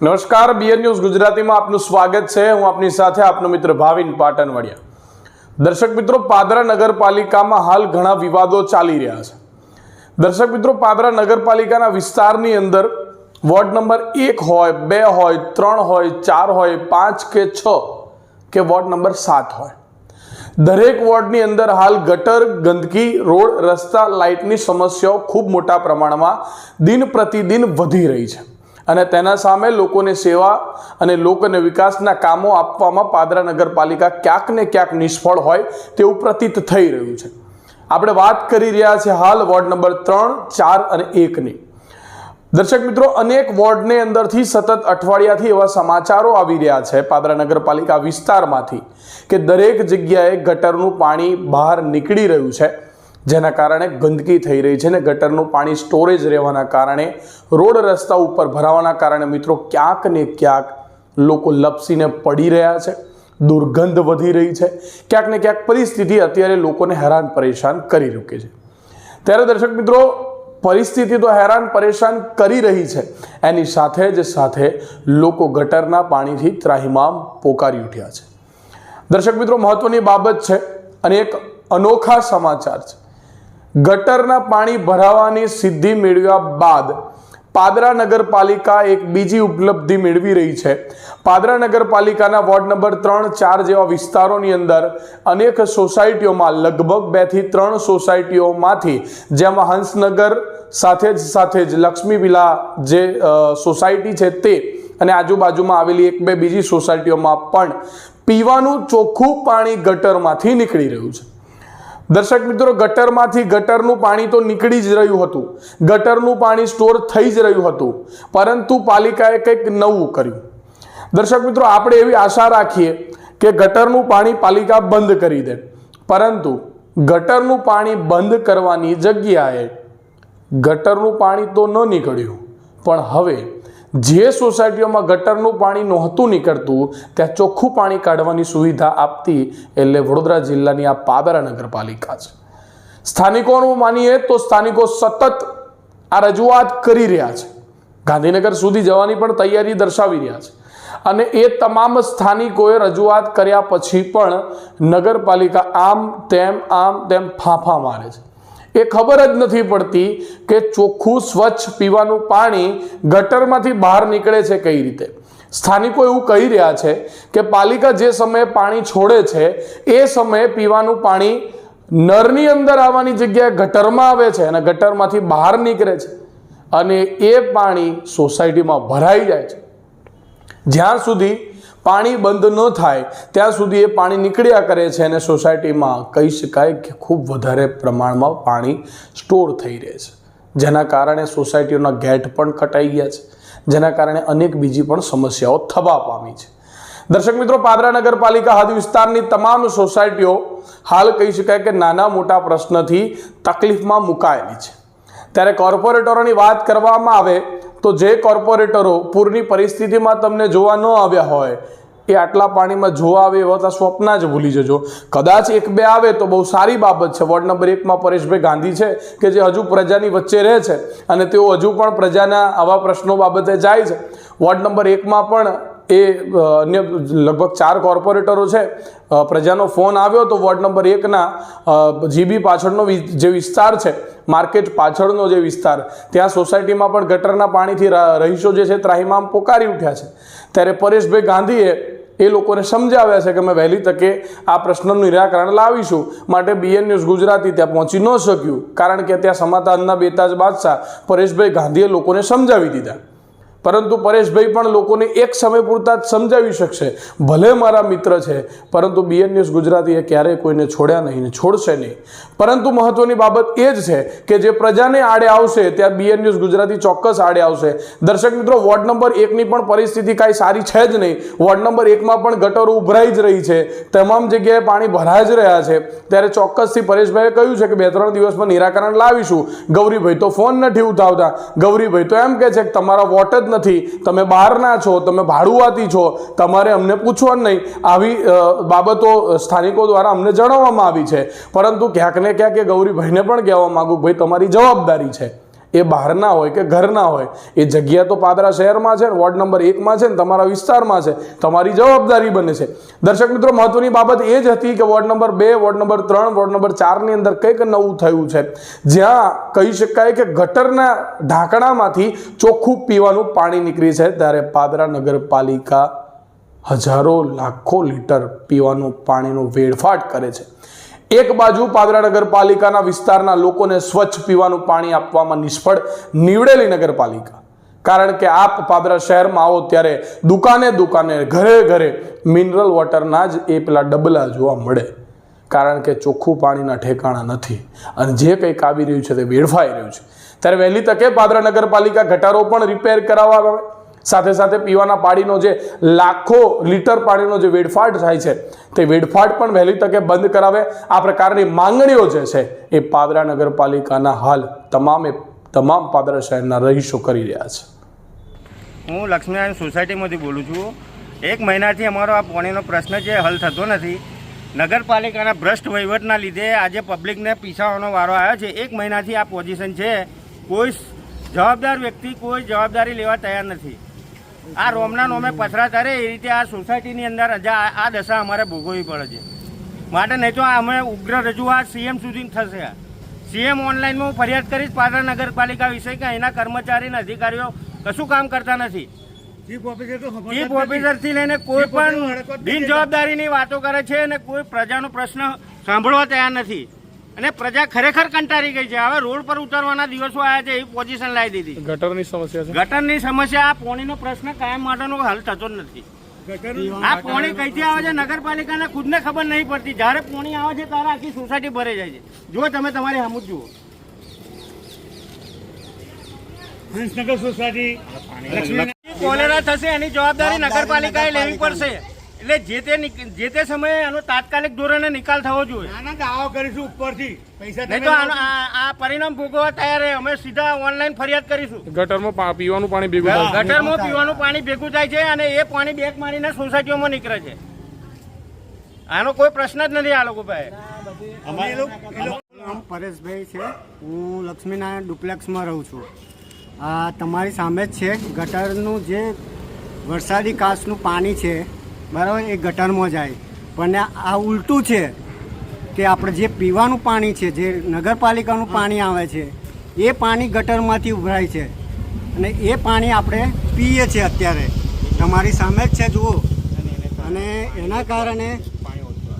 નમસ્કાર BN news ગુજરાતીમાં આપનું સ્વાગત છે. હું આપની સાથે આપનો મિત્ર ભાવિન પાટણવાડિયા દર્શક મિત્રો, પાદરા નગરપાલિકામાં હાલ ઘણા વિવાદો ચાલી રહ્યા છે. દર્શક મિત્રો, પાદરા નગરપાલિકાના વિસ્તારની અંદર વોર્ડ નંબર એક હોય, બે હોય, ત્રણ હોય, ચાર હોય, પાંચ કે છ કે વોર્ડ નંબર સાત હોય. દરેક વોર્ડની અંદર હાલ ગટર, ગંદકી, રોડ, રસ્તા, લાઇટની સમસ્યાઓ ખૂબ મોટા પ્રમાણમાં દિન પ્રતિદિન વધી રહી છે. અને તેના સામે લોકોને સેવા અને લોકોને વિકાસના કામો આપવામાં પાદરા નગરપાલિકા ક્યાંક ને ક્યાંક નિષ્ફળ હોય તેવું પ્રતીત થઈ રહ્યું છે. આપણે વાત કરી રહ્યા છીએ હાલ વોર્ડ નંબર ત્રણ, ચાર અને એકની. દર્શક મિત્રો, અનેક વોર્ડને અંદરથી સતત અઠવાડિયાથી એવા સમાચારો આવી રહ્યા છે પાદરા નગરપાલિકા વિસ્તારમાંથી કે દરેક જગ્યાએ ગટરનું પાણી બહાર નીકળી રહ્યું છે. જેના કારણે ગંદકી થઈ રહી છે ને ગટરનું પાણી સ્ટોરેજ રહેવાના કારણે, રોડ રસ્તા ઉપર ભરાવાના કારણે મિત્રો ક્યાંક ને ક્યાંક લોકો લપસીને પડી રહ્યા છે, દુર્ગંધ વધી રહી છે. ક્યાંક ને ક્યાંક પરિસ્થિતિ અત્યારે લોકોને હેરાન પરેશાન કરી રૂકી છે. ત્યારે દર્શક મિત્રો, પરિસ્થિતિ તો હેરાન પરેશાન કરી રહી છે. એની સાથે જ સાથે લોકો ગટરના પાણીથી ત્રાહિમામ પોકારી ઉઠ્યા છે. દર્શક મિત્રો, મહત્વની બાબત છે અને એક અનોખા સમાચાર છે. ગટરના પાણી ભરાવાની સિદ્ધિ મેળવ્યા બાદ પાદરા નગરપાલિકા એક બીજી ઉપલબ્ધિ મેળવી રહી છે. પાદરા નગરપાલિકાના વોર્ડ નંબર ત્રણ, ચાર જેવા વિસ્તારોની અંદર અનેક સોસાયટીઓમાં લગભગ બેથી ત્રણ સોસાયટીઓમાંથી, જેમાં હંસનગર સાથે જ સાથે જ લક્ષ્મી વિલા જે સોસાયટી છે તે અને આજુબાજુમાં આવેલી એક બે બીજી સોસાયટીઓમાં પણ પીવાનું ચોખ્ખું પાણી ગટરમાંથી નીકળી રહ્યું છે. દર્શક મિત્રો, ગટરમાંથી ગટરનું પાણી તો નીકળી જ રહ્યું હતું. ગટરનું પાણી સ્ટોર થઈ જ રહ્યું હતું. પરંતુ પાલિકાએ કંઈક નવું કર્યું. દર્શક મિત્રો, આપણે એવી આશા રાખીએ કે ગટરનું પાણી પાલિકા બંધ કરી દે. પરંતુ ગટરનું પાણી બંધ કરવાની જગ્યાએ ગટરનું પાણી તો ન નીકળ્યું. પણ હવે જે સોસાયટીઓમાં ગટરનું પાણી નહોતું નીકળતું, ત્યાં ચોખ્ખું પાણી કાઢવાની સુવિધા આપતી એટલે વડોદરા જિલ્લાની આ પાદરા નગરપાલિકા છે. સ્થાનિકોનું માનીએ તો સ્થાનિકો સતત આ રજૂઆત કરી રહ્યા છે. ગાંધીનગર સુધી જવાની પણ તૈયારી દર્શાવી રહ્યા છે. અને એ તમામ સ્થાનિકોએ રજૂઆત કર્યા પછી પણ નગરપાલિકા આમ તેમ આમ તેમ ફાંફા મારે છે. એ ખબર જ નથી પડતી કે ચોખ્ખું સ્વચ્છ પીવાનું પાણી ગટરમાંથી બહાર નીકળે છે કઈ રીતે. સ્થાનિકો એવું કહી રહ્યા છે કે પાલિકા જે સમયે પાણી છોડે છે, એ સમયે પીવાનું પાણી નરની અંદર આવવાની જગ્યાએ ગટરમાં આવે છે અને ગટરમાંથી બહાર નીકળે છે અને એ પાણી સોસાયટીમાં ભરાઈ જાય છે. જ્યાં સુધી પાણી બંધ ન થાય, ત્યાં સુધી એ પાણી નીકળ્યા કરે છે અને સોસાયટીમાં કહી શકાય કે ખૂબ વધારે પ્રમાણમાં પાણી સ્ટોર થઈ રહે છે. જેના કારણે સોસાયટીઓના ગેટ પણ કટાઈ ગયા છે. જેના કારણે અનેક બીજી પણ સમસ્યાઓ થવા પામી છે. દર્શક મિત્રો, પાદરા નગરપાલિકા હદ વિસ્તારની તમામ સોસાયટીઓ હાલ કહી શકાય કે નાના મોટા પ્રશ્નથી તકલીફમાં મુકાયેલી છે. ત્યારે કોર્પોરેટરોની વાત કરવામાં આવે તો જે કોર્પોરેટરો પૂરની પરિસ્થિતિમાં તમને જોવા ન આવ્યા હોય એ આટલા પાણીમાં જોવા આવે એવા તો સ્વપ્ન જ ભૂલી જજો. કદાચ એક બે આવે તો બહુ સારી બાબત છે. વોર્ડ નંબર એકમાં પરેશભાઈ ગાંધી છે કે જે હજુ પ્રજાની વચ્ચે રહે છે અને તેઓ હજુ પણ પ્રજાના આવા પ્રશ્નો બાબતે જાય છે. વોર્ડ નંબર એકમાં પણ એ અન્ય લગભગ ચાર કોર્પોરેટરો છે. પ્રજાનો ફોન આવ્યો તો વોર્ડ નંબર એકના જીબી પાછળનો જે વિસ્તાર છે, માર્કેટ પાછળનો જે વિસ્તાર, ત્યાં સોસાયટીમાં પણ ગટરના પાણીથી રહીશો જે છે ત્રાહિમામ પોકારી ઉઠ્યા છે. ત્યારે પરેશભાઈ ગાંધીએ એ લોકોને સમજાવ્યા છે કે અમે વહેલી તકે આ પ્રશ્નનું નિરાકરણ લાવીશું. માટે બીએન ન્યૂઝ ગુજરાતી ત્યાં પહોંચી ન શક્યું. કારણ કે ત્યાં સમાધાનના બેતાજ બાદશાહ પરેશભાઈ ગાંધીએ લોકોને સમજાવી દીધા. પરંતુ પરેશભાઈ પણ લોકોને એક સમય પૂરતા જ સમજાવી શકશે. ભલે મારા મિત્ર છે, પરંતુ બીએન ન્યૂઝ ગુજરાતીએ ક્યારેય કોઈને છોડ્યા નહીં ને છોડશે નહીં. પરંતુ મહત્વની બાબત એ જ છે કે જે પ્રજાને આડે આવશે, ત્યાં બીએન ન્યૂઝ ગુજરાતી ચોક્કસ આડે આવશે. દર્શક મિત્રો, વોર્ડ નંબર એકની પણ પરિસ્થિતિ કાંઈ સારી છે જ નહીં. વોર્ડ નંબર એકમાં પણ ગટરો ઉભરાઈ જ રહી છે. તમામ જગ્યાએ પાણી ભરાઈ જ રહ્યા છે. ત્યારે ચોક્કસથી પરેશભાઈએ કહ્યું છે કે બે ત્રણ દિવસમાં નિરાકરણ લાવીશું. ગૌરીભાઈ તો ફોન નથી ઉઠાવતા. ગૌરીભાઈ તો એમ કહે છે કે તમારા વોટ જ નથી. તમે બહારના છો, તમે ભાડુઆતી છો, તમારે અમને પૂછવાનું નહીં. આવી બાબતો સ્થાનિકો દ્વારા અમને જણાવવામાં આવી છે. પરંતુ ક્યાંક ને ક્યાંક એ ગૌરીભાઈને પણ કહેવા માગું ભાઈ, તમારી જવાબદારી છે. એ બહારના હોય કે ઘરના હોય, એ જગ્યા તો પાદરા શહેરમાં છે ને, વોર્ડ નંબર એકમાં છે ને, તમારા વિસ્તારમાં છે, તમારી જવાબદારી બને છે. દર્શક મિત્રો, મહત્વની બાબત એ જ હતી કે વોર્ડ નંબર બે, વોર્ડ નંબર ત્રણ, વોર્ડ નંબર ચારની અંદર કંઈક નવું થયું છે. જ્યાં કહી શકાય કે ગટરના ઢાંકણામાંથી ચોખ્ખું પીવાનું પાણી નીકળી છે, ત્યારે પાદરા નગરપાલિકા હજારો લાખો લીટર પીવાનું પાણીનો વેડફાટ કરે છે. એક બાજુ પાદરા નગરપાલિકાના વિસ્તારના લોકોને સ્વચ્છ પીવાનું પાણી આપવામાં નિષ્ફળ નીવડેલી નગરપાલિકા. કારણ કે આપ પાદરા શહેરમાં આવો ત્યારે દુકાને દુકાને, ઘરે ઘરે મિનરલ વોટરના જ એ પેલા ડબલા જોવા મળે. કારણ કે ચોખ્ખું પાણીના ઠેકાણા નથી અને જે કંઈક આવી રહ્યું છે તે વેડફાઈ રહ્યું છે. ત્યારે વહેલી તકે પાદરા નગરપાલિકા ગટારો પણ રિપેર કરાવવા આવે. સાથે સાથે પીવાના પાણીનો જે લાખો લીટર પાણીનો જે વેડફાટ થાય છે, તે વેડફાટ પણ વહેલી તકે બંધ કરાવે. આ પ્રકારની માંગણીઓ જે છે, એ પાદરા નગરપાલિકાના હાલ તમામે, તમામ પાદરા શહેરના રહીશો કરી રહ્યા છે. હું લક્ષ્મીનારાયણ સોસાયટીમાંથી બોલું છું. એક મહિનાથી અમારો આ પાણીનો પ્રશ્ન છે હલ થતો નથી. નગરપાલિકાના ભ્રષ્ટ વહીવટના લીધે આજે પબ્લિકને પીસાવાનો વારો આવ્યો છે. એક મહિનાથી આ પોઝિશન છે. કોઈ જવાબદાર વ્યક્તિ કોઈ જવાબદારી લેવા તૈયાર નથી. આ રોમના નોમે પથરા કરે એ રીતે આ સોસાયટીની અંદર આ દશા અમારે ભોગવવી પડે છે. માટે નહીં તો અમે ઉગ્ર રજૂઆત સીએમ સુધી થશે સીએમ ઓનલાઈનમાં હું ફરિયાદ કરીશ પાટણ નગરપાલિકા વિશે કે અહીંના કર્મચારી અને અધિકારીઓ કશું કામ કરતા નથી. ચીફ ઓફિસર તો ચીફ ઓફિસરથી લઈને કોઈ પણ બિનજવાબદારીની વાતો કરે છે અને કોઈ પ્રજાનો પ્રશ્ન સાંભળવા તૈયાર નથી. અને પ્રજા ખરેખર કંટાળી ગઈ છે. હવે રોડ પર ઉતરવાના દિવસો આવ્યા છે એવી પોઝિશન લાવી દીધી. ગટરની સમસ્યા છે. ગટરની સમસ્યા આ પોણીનો પ્રશ્ન કાયમ માટેનો હલ થતો જ નથી. આ પોણી કઈથી આવે છે નગરપાલિકાને ખુદને ખબર નહીં પડતી. જ્યારે પોણી આવે છે ત્યારે આખી સોસાયટી ભરે જાય છે. જો તમે તમારી સામું જ જુઓ. હંસનગર સોસાયટી કોલેરા થશે એની જવાબદારી નગરપાલિકાએ લેવી પડશે. એટલે જે તે જે તે સમયે આનો તાત્કાલિક ધોરણે નિકાલ થવો જોઈએ. નાના દાવો કરીશું ઉપરથી. પૈસા નહીં તો આનો- આ આ પરિણામ ભોગવવા તૈયાર છે અમે સીધા ઓનલાઈન ફરિયાદ કરીશું. ગટરમાં પીવાનું પાણી ભેગું થાય. ગટરમાં પીવાનું પાણી ભેગું થાય છે અને એ પાણી બેગ મારીને સોસાયટીઓમાં નીકળે છે. આનો કોઈ પ્રશ્ન જ નથી આ લોકો પાસે. લોકો- નામ પરેશભાઈ છે. હું લક્ષ્મીનારાયણ ડુપ્લેક્સમાં રહું છું. આ તમારી સામે જ છે. ગટરનું જે વરસાદી કાચનું પાણી છે બરાબર, એ ગટરમાં જાય. પણ આ ઉલટું છે કે આપણે જે પીવાનું પાણી છે, જે નગરપાલિકાનું પાણી આવે છે, એ પાણી ગટરમાંથી ઉભરાય છે. અને એ પાણી આપણે પીએ છીએ અત્યારે. તમારી સામે જ છે, જુઓ. અને એના કારણે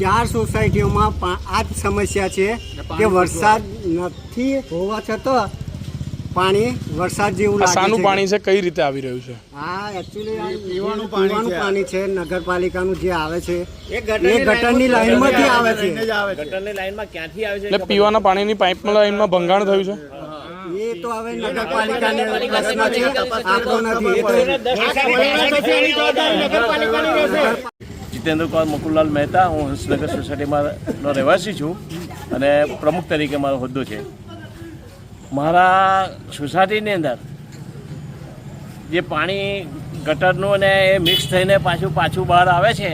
ચાર સોસાયટીઓમાં આ જ સમસ્યા છે કે વરસાદ નથી હોવા છતાં પાણી વરસાદ જેવું લાગે સાનું પાણી છે કઈ રીતે આવી રહ્યું છે? હા એકચ્યુઅલી પીવાનું પાણી છે. નગરપાલિકાનું જે આવે છે એ ગટરની લાઈનમાંથી આવે છે. ગટરની લાઈનમાં ક્યાંથી આવે એટલે પીવાના પાણીની પાઇપ લાઈનમાં ભંગાણ થયું છે? એ તો હવે નગરપાલિકાને પ્રશ્ન છે આપણો નથી. એ તો એની જવાબદારી નગરપાલિકાની રહેશે. જીતેન્દ્ર કુમાર મુકુલલાલ મહેતા હું હંસનગર સોસાયટીમાં રહેવાસી છું અને પ્રમુખ તરીકે મારો હોદ્દો છે. મારા સોસાયટીની અંદર જે પાણી ગટરનું અને એ મિક્સ થઈને પાછું પાછું બહાર આવે છે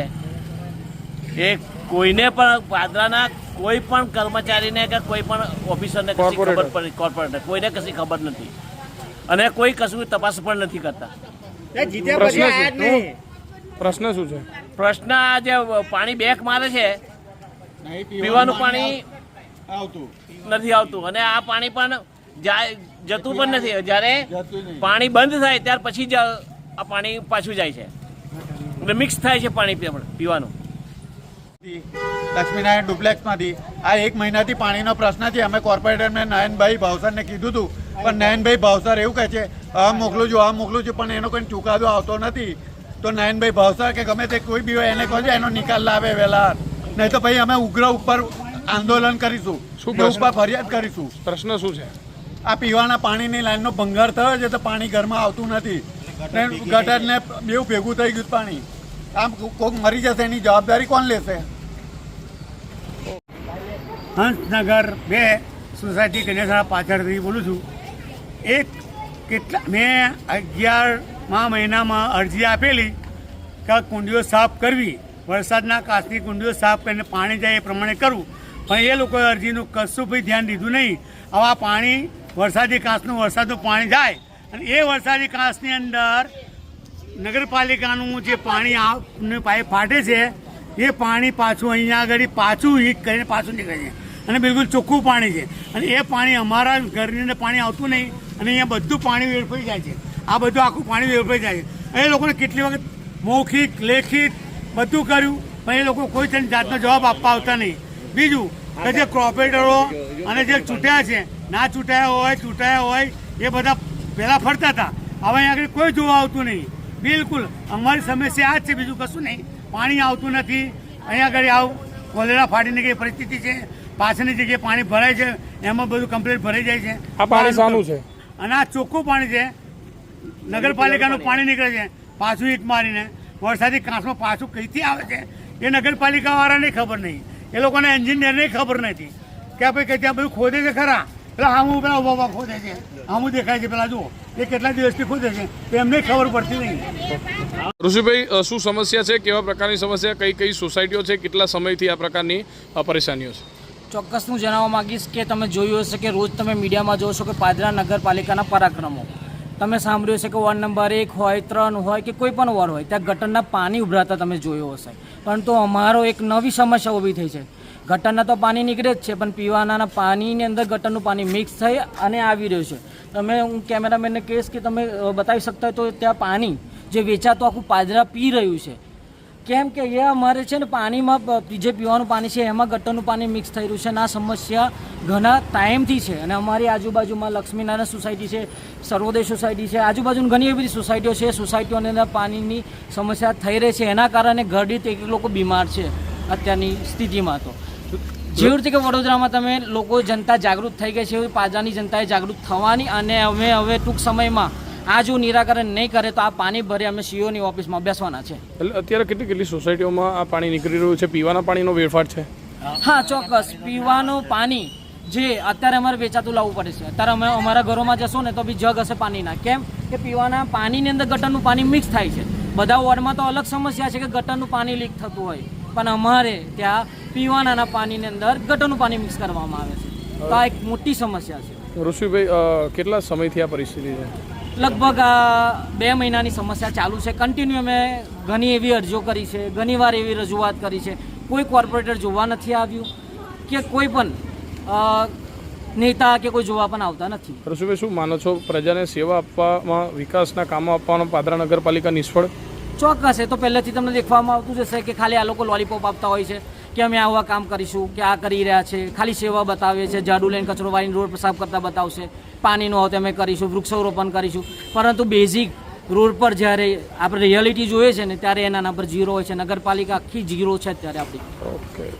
એ કોઈને પણ પાદરાના કોઈ પણ કર્મચારીને કે કોઈ પણ ઓફિસરને કશી ખબર પડી કોર્પોરેટર કોઈને કશી ખબર નથી. અને કોઈ કશું તપાસ પણ નથી કરતા. પ્રશ્ન શું? પ્રશ્ન શું છે? પ્રશ્ન આ જે પાણી બેક મારે છે પીવાનું પાણી નથી આવતું. અને આ પાણી પણ જતું પણ નથી. જ્યારે પાણી બંધ થાય ત્યાર પછી જ આ પાણી પાછું જાય છે. એટલે મિક્સ થાય છે પાણી પીવાનું. લક્ષ્મીનારાયણ ડુપ્લેક્સમાંથી. આ એક મહિનાથી પાણીનો પ્રશ્ન છે. અમે કોર્પોરેટરને નયનભાઈ ભાવસરને કીધું હતું પણ નયનભાઈ ભાવસર એવું કહે છે આ મોકલું છું આ મોકલું છું પણ એનો કોઈ ચુકાદો આવતો નથી. તો નયનભાઈ ભાવસર કે ગમે તે કોઈ બી હોય એને કહો એનો નિકાલ લાવે વહેલા નહીં તો ભાઈ અમે ઉગ્ર ઉપર આંદોલન કરીશું. ઉપર ફરિયાદ કરીશું. પ્રશ્ન શું છે? આ પીવાના પાણીની લાઈનનો ભંગાર થયો છે તો પાણી ઘરમાં આવતું નથી. ગટરને બેવું ભેગું થઈ ગયું પાણી. આમ કોઈક મરી જશે એની જવાબદારી કોણ લેશે? હંસનગર બે સોસાયટી કન્યાશાળા પાછળથી બોલું છું. એક કેટલા મેં અગિયારમાં મહિનામાં અરજી આપેલી કે કુંડીઓ સાફ કરવી. વરસાદના કાચની કુંડીઓ સાફ કરીને પાણી જાય એ પ્રમાણે કરવું. પણ એ લોકોએ અરજીનું કશું બી ધ્યાન દીધું નહીં. આવા પાણી વરસાદી કાંસનું વરસાદનું પાણી જાય અને એ વરસાદી કાંસની અંદર નગરપાલિકાનું જે પાણી આ પાઇપ ફાટે છે એ પાણી પાછું અહીંયા આગળ પાછું હીટ કરીને પાછું નીકળે છે. અને બિલકુલ ચોખ્ખું પાણી છે. અને એ પાણી અમારા ઘરની અંદર પાણી આવતું નહીં અને અહીંયા બધું પાણી વેડફાઈ જાય છે. આ બધું આખું પાણી વેડફાઈ જાય છે. એ લોકોને કેટલી વખત મૌખિક લેખિત બધું કર્યું પણ એ લોકો કોઈ તેની જાતનો જવાબ આપવા આવતા નહીં. બીજું કે જે કોર્પોરેટરો અને જે ચૂંટ્યા છે ના ચૂંટાયા હોય ચૂંટાયા હોય એ બધા પહેલાં ફરતા હતા. હવે અહીંયા આગળ કોઈ જોવા આવતું નહીં. બિલકુલ અમારી સમસ્યા આ જ છે બીજું કશું નહીં. પાણી આવતું નથી. અહીંયા આગળ આવ કોલેરા ફાટીને કઈ પરિસ્થિતિ છે. પાછળની જગ્યાએ પાણી ભરાય છે એમાં બધું કમ્પ્લીટ ભરાઈ જાય છે. આ પાણી શાનું છે? અને આ ચોખ્ખું પાણી છે. નગરપાલિકાનું પાણી નીકળે છે. પાછું ઈટ મારીને. વરસાદી કાંસમાં પાછું કઈથી આવે છે? એ નગરપાલિકાવાળાને ખબર નહીં. એ લોકોને એન્જિનિયરને ખબર નથી. કે ભાઈ કે ત્યાં બધું ખોદે છે ખરા? પેલા હામું પેલા ઊભા ઊભા ખોદે છે. હામું દેખાય છે પેલા જુઓ. એ કેટલા દિવસથી ખોદે છે? તો એમને ખબર પડતી નહીં. ઋષિભાઈ શું સમસ્યા છે? કેવા પ્રકારની સમસ્યા? કઈ કઈ સોસાયટીઓ છે? કેટલા સમયથી આ પ્રકારની પરેશાનીઓ છે? ચોક્કસ હું જણાવવા માંગીશ કે તમે જોયું હશે કે રોજ તમે મીડિયામાં જોશો કે પાદરા નગરપાલિકાના પરાક્રમો. તમે સાંભળ્યું હશે કે વોર્ડ નંબર એક હોય ત્રણ હોય કે કોઈ પણ વોર્ડ હોય ત્યાં ગટરના પાણી ઉભરાતા તમે જોયું હશે. પરંતુ અમારો એક નવી સમસ્યા ઊભી થઈ છે. ગટરના તો પાણી નીકળે જ છે, પણ પીવાના પાણીની અંદર ગટરનું પાણી મિક્સ થઈ અને આવી રહ્યું છે. તમે હું કેમેરામેનને કહીશ કે તમે બતાવી શકતા હોય તો ત્યાં પાણી જે વેચાતું આખું પાદરા પી રહ્યું છે. કેમ કે એ અમારે છે ને પાણીમાં જે પીવાનું પાણી છે, એમાં ગટરનું પાણી મિક્સ થઈ રહ્યું છે અને આ સમસ્યા ઘણા ટાઈમથી છે. અને અમારી આજુબાજુમાં લક્ષ્મીનારાયણ સોસાયટી છે, સર્વોદય સોસાયટી છે, આજુબાજુની ઘણી બધી સોસાયટીઓ છે. સોસાયટીઓની અંદર પાણીની સમસ્યા થઈ રહી છે. એના કારણે એક એક લોકો બીમાર છે અત્યારની સ્થિતિમાં તો. જેવી રીતે કે વડોદરામાં તમે લોકો જનતા જાગૃત થઈ ગઈ છે પાજાની જનતાએ જાગૃત થવાની અને અમે હવે ટૂંક સમયમાં આ જો નિરાકરણ નહીં કરે તો આ પાણી ભરે અમે સીઓની ઓફિસમાં બેસવાના છે. એટલે અત્યારે કેટલી કેટલી સોસાયટીઓમાં આ પાણી નીકળી રહ્યું છે? પીવાના પાણીનો વેરફાર છે? હા ચોક્કસ. પીવાનું પાણી જે અત્યારે અમારે વેચાતું લાવવું પડે છે. અત્યારે અમે અમારા ઘરોમાં જશો ને તો બી જગ હશે પાણીના. કેમ કે પીવાના પાણીની અંદર ગટરનું પાણી મિક્સ થાય છે. બધા વોર્ડમાં તો અલગ સમસ્યા છે કે ગટરનું પાણી લીક થતું હોય. પણ અમારે ત્યાં પીવાના પાણીની અંદર ગટરનું પાણી મિક્સ કરવામાં આવે છે. તો આ એક મોટી સમસ્યા છે. ઋષિભાઈ કેટલા સમયથી આ પરિસ્થિતિ છે? લગભગ આ બે મહિનાની સમસ્યા ચાલુ છે. કન્ટિન્યુ અમે ઘણી એવી અરજીઓ કરી છે ઘણીવાર એવી રજૂઆત કરી છે. કોઈ કોર્પોરેટર જોવા નથી આવ્યું કે કોઈ પણ નેતા કે કોઈ જોવા પણ આવતા નથી. ઋષિભાઈ શું માનો છો પ્રજાને સેવા આપવામાં વિકાસના કામો આપવાનો પાદરા નગરપાલિકા નિષ્ફળ? ચોક્કસ એ તો પહેલેથી તમને દેખવામાં આવતું જ હશે કે ખાલી આ લોકો લોલીપોપ આપતા હોય છે. કે અમે આવા કામ કરીશું, કે આ કરી રહ્યા છે, ખાલી સેવા બતાવે છે ઝાડુ લઈને કચરો વાળીને રોડ સાફ કરતા બતાવશે, પાણીનો હોત અમે કરીશું, વૃક્ષારોપણ કરીશું. પરંતુ બેઝિક રોડ પર જ્યારે આપણે રિયાલિટી જોઈએ છે ને, ત્યારે એના નંબર જીરો હોય છે, નગરપાલિકા આખી જીરો છે અત્યારે આપણી.